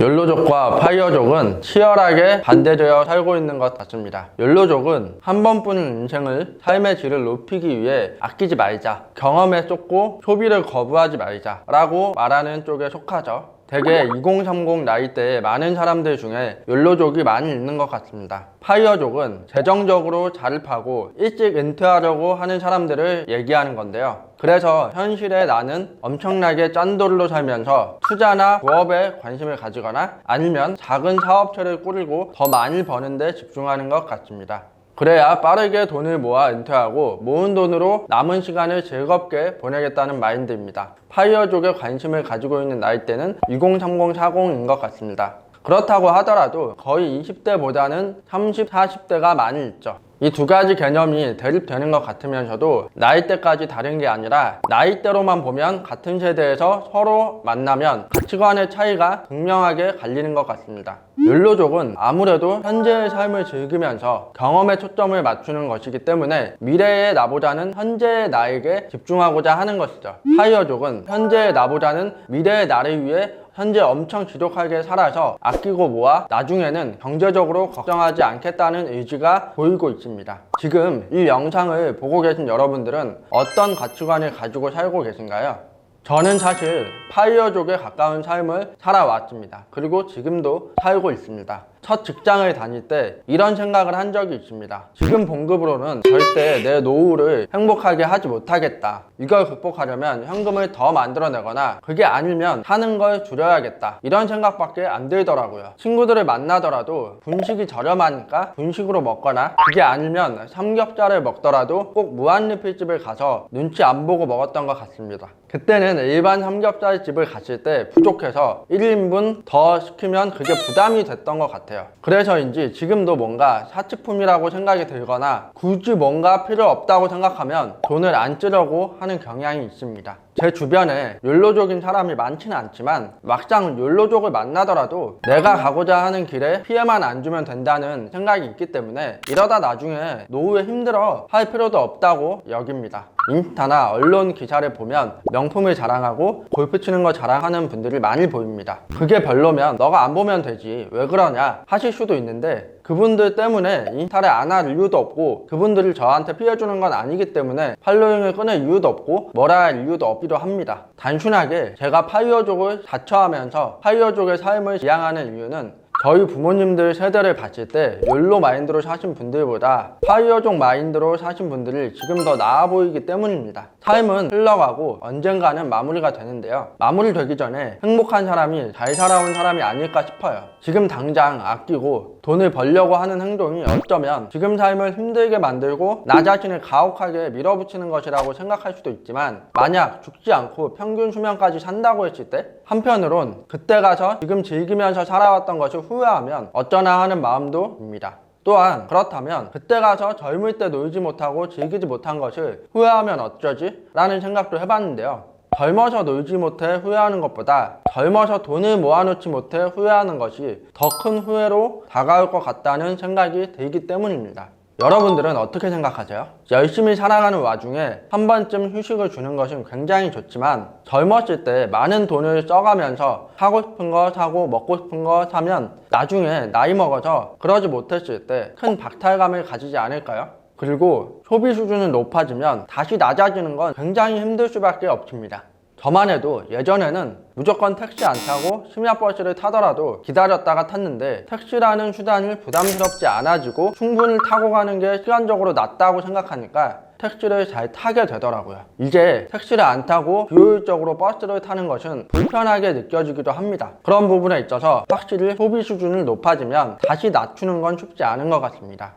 욜로족과 파이어족은 치열하게 반대되어 살고 있는 것 같습니다. 욜로족은 한 번뿐인 인생을 삶의 질을 높이기 위해 아끼지 말자, 경험에 쫓고 소비를 거부하지 말자 라고 말하는 쪽에 속하죠. 대개 2030 나이대에 많은 사람들 중에 욜로족이 많이 있는 것 같습니다. 파이어족은 재정적으로 잘 파고 일찍 은퇴하려고 하는 사람들을 얘기하는 건데요. 그래서 현실에 나는 엄청나게 짠돌로 살면서 투자나 부업에 관심을 가지거나 아니면 작은 사업체를 꾸리고 더 많이 버는데 집중하는 것 같습니다. 그래야 빠르게 돈을 모아 은퇴하고 모은 돈으로 남은 시간을 즐겁게 보내겠다는 마인드입니다. 파이어족에 관심을 가지고 있는 나이대는 2030, 40인 것 같습니다. 그렇다고 하더라도 거의 20대보다는 30, 40대가 많이 있죠. 이 두 가지 개념이 대립되는 것 같으면서도 나이대까지 다른 게 아니라 나이대로만 보면 같은 세대에서 서로 만나면 가치관의 차이가 극명하게 갈리는 것 같습니다. 욜로족은 아무래도 현재의 삶을 즐기면서 경험에 초점을 맞추는 것이기 때문에 미래의 나보다는 현재의 나에게 집중하고자 하는 것이죠. 파이어족은 현재의 나보다는 미래의 나를 위해 현재 엄청 지독하게 살아서 아끼고 모아 나중에는 경제적으로 걱정하지 않겠다는 의지가 보이고 있습니다. 지금 이 영상을 보고 계신 여러분들은 어떤 가치관을 가지고 살고 계신가요? 저는 사실 파이어족에 가까운 삶을 살아왔습니다. 그리고 지금도 살고 있습니다. 첫 직장을 다닐 때 이런 생각을 한 적이 있습니다. 지금 봉급으로는 절대 내 노후를 행복하게 하지 못하겠다. 이걸 극복하려면 현금을 더 만들어내거나 그게 아니면 하는 걸 줄여야겠다. 이런 생각밖에 안 들더라고요. 친구들을 만나더라도 분식이 저렴하니까 분식으로 먹거나 그게 아니면 삼겹살을 먹더라도 꼭 무한리필집을 가서 눈치 안 보고 먹었던 것 같습니다. 그때는 일반 삼겹살 집을 갔을 때 부족해서 1인분 더 시키면 그게 부담이 됐던 것 같아요. 그래서인지 지금도 뭔가 사치품이라고 생각이 들거나 굳이 뭔가 필요 없다고 생각하면 돈을 안 쓰려고 하는 경향이 있습니다. 제 주변에 욜로족인 사람이 많지는 않지만 막상 욜로족을 만나더라도 내가 가고자 하는 길에 피해만 안 주면 된다는 생각이 있기 때문에 이러다 나중에 노후에 힘들어 할 필요도 없다고 여깁니다. 인스타나 언론 기사를 보면 명품을 자랑하고 골프 치는 거 자랑하는 분들이 많이 보입니다. 그게 별로면 너가 안 보면 되지 왜 그러냐 하실 수도 있는데 그분들 때문에 인스타를 안할 이유도 없고 그분들을 저한테 피해주는 건 아니기 때문에 팔로잉을 끊을 이유도 없고 뭐라 할 이유도 없기도 합니다. 단순하게 제가 파이어족을 자처하면서 파이어족의 삶을 지향하는 이유는 저희 부모님들 세대를 봤을 때 욜로 마인드로 사신 분들보다 파이어족 마인드로 사신 분들이 지금 더 나아 보이기 때문입니다. 삶은 흘러가고 언젠가는 마무리가 되는데요. 마무리 되기 전에 행복한 사람이 잘 살아온 사람이 아닐까 싶어요. 지금 당장 아끼고 돈을 벌려고 하는 행동이 어쩌면 지금 삶을 힘들게 만들고 나 자신을 가혹하게 밀어붙이는 것이라고 생각할 수도 있지만 만약 죽지 않고 평균 수명까지 산다고 했을 때 한편으론 그때 가서 지금 즐기면서 살아왔던 것을 후회하면 어쩌나 하는 마음도 듭니다. 또한 그렇다면 그때 가서 젊을 때 놀지 못하고 즐기지 못한 것을 후회하면 어쩌지? 라는 생각도 해봤는데요. 젊어서 놀지 못해 후회하는 것보다 젊어서 돈을 모아놓지 못해 후회하는 것이 더 큰 후회로 다가올 것 같다는 생각이 들기 때문입니다. 여러분들은 어떻게 생각하세요? 열심히 살아가는 와중에 한 번쯤 휴식을 주는 것은 굉장히 좋지만 젊었을 때 많은 돈을 써가면서 사고 싶은 거 사고 먹고 싶은 거 사면 나중에 나이 먹어서 그러지 못했을 때 큰 박탈감을 가지지 않을까요? 그리고 소비 수준은 높아지면 다시 낮아지는 건 굉장히 힘들 수밖에 없습니다. 저만 해도 예전에는 무조건 택시 안 타고 심야버스를 타더라도 기다렸다가 탔는데 택시라는 수단을 부담스럽지 않아지고 충분히 타고 가는 게 시간적으로 낫다고 생각하니까 택시를 잘 타게 되더라고요. 이제 택시를 안 타고 비효율적으로 버스를 타는 것은 불편하게 느껴지기도 합니다. 그런 부분에 있어서 확실히 소비 수준을 높아지면 다시 낮추는 건 쉽지 않은 것 같습니다.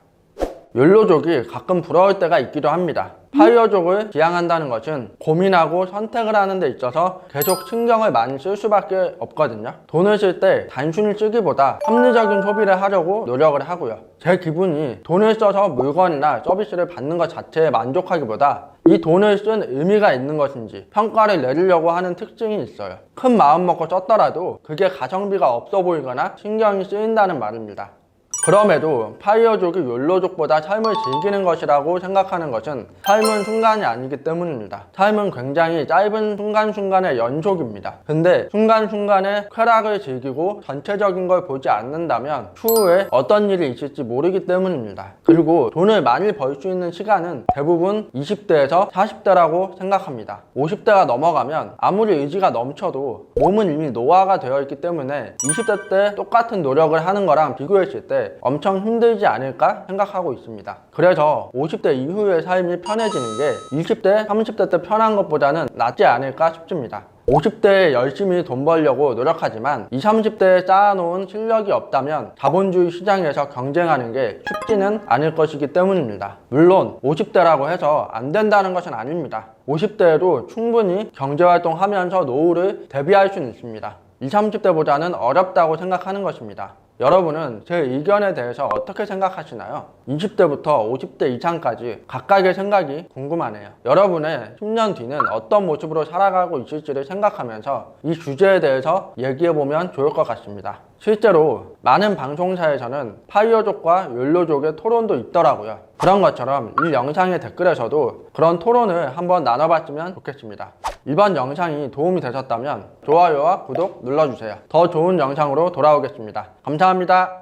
욜로족이 가끔 부러울 때가 있기도 합니다. 파이어족을 지향한다는 것은 고민하고 선택을 하는 데 있어서 계속 신경을 많이 쓸 수밖에 없거든요. 돈을 쓸 때 단순히 쓰기보다 합리적인 소비를 하려고 노력을 하고요. 제 기분이 돈을 써서 물건이나 서비스를 받는 것 자체에 만족하기보다 이 돈을 쓴 의미가 있는 것인지 평가를 내리려고 하는 특징이 있어요. 큰 마음 먹고 썼더라도 그게 가성비가 없어 보이거나 신경이 쓰인다는 말입니다. 그럼에도 파이어족이 욜로족보다 삶을 즐기는 것이라고 생각하는 것은 삶은 순간이 아니기 때문입니다. 삶은 굉장히 짧은 순간순간의 연속입니다. 근데 순간순간에 쾌락을 즐기고 전체적인 걸 보지 않는다면 추후에 어떤 일이 있을지 모르기 때문입니다. 그리고 돈을 많이 벌 수 있는 시간은 대부분 20대에서 40대라고 생각합니다. 50대가 넘어가면 아무리 의지가 넘쳐도 몸은 이미 노화가 되어 있기 때문에 20대 때 똑같은 노력을 하는 거랑 비교했을 때 엄청 힘들지 않을까 생각하고 있습니다. 그래서 50대 이후의 삶이 편해지는 게 20대, 30대 때 편한 것보다는 낫지 않을까 싶습니다. 50대에 열심히 돈 벌려고 노력하지만 20, 30대에 쌓아놓은 실력이 없다면 자본주의 시장에서 경쟁하는 게 쉽지는 않을 것이기 때문입니다. 물론 50대라고 해서 안 된다는 것은 아닙니다. 50대에도 충분히 경제활동하면서 노후를 대비할 수는 있습니다. 20, 30대보다는 어렵다고 생각하는 것입니다. 여러분은 제 의견에 대해서 어떻게 생각하시나요? 20대부터 50대 이상까지 각각의 생각이 궁금하네요. 여러분의 10년 뒤는 어떤 모습으로 살아가고 있을지를 생각하면서 이 주제에 대해서 얘기해보면 좋을 것 같습니다. 실제로 많은 방송사에서는 파이어족과 욜로족의 토론도 있더라고요. 그런 것처럼 이 영상의 댓글에서도 그런 토론을 한번 나눠봤으면 좋겠습니다. 이번 영상이 도움이 되셨다면 좋아요와 구독 눌러주세요. 더 좋은 영상으로 돌아오겠습니다. 감사합니다.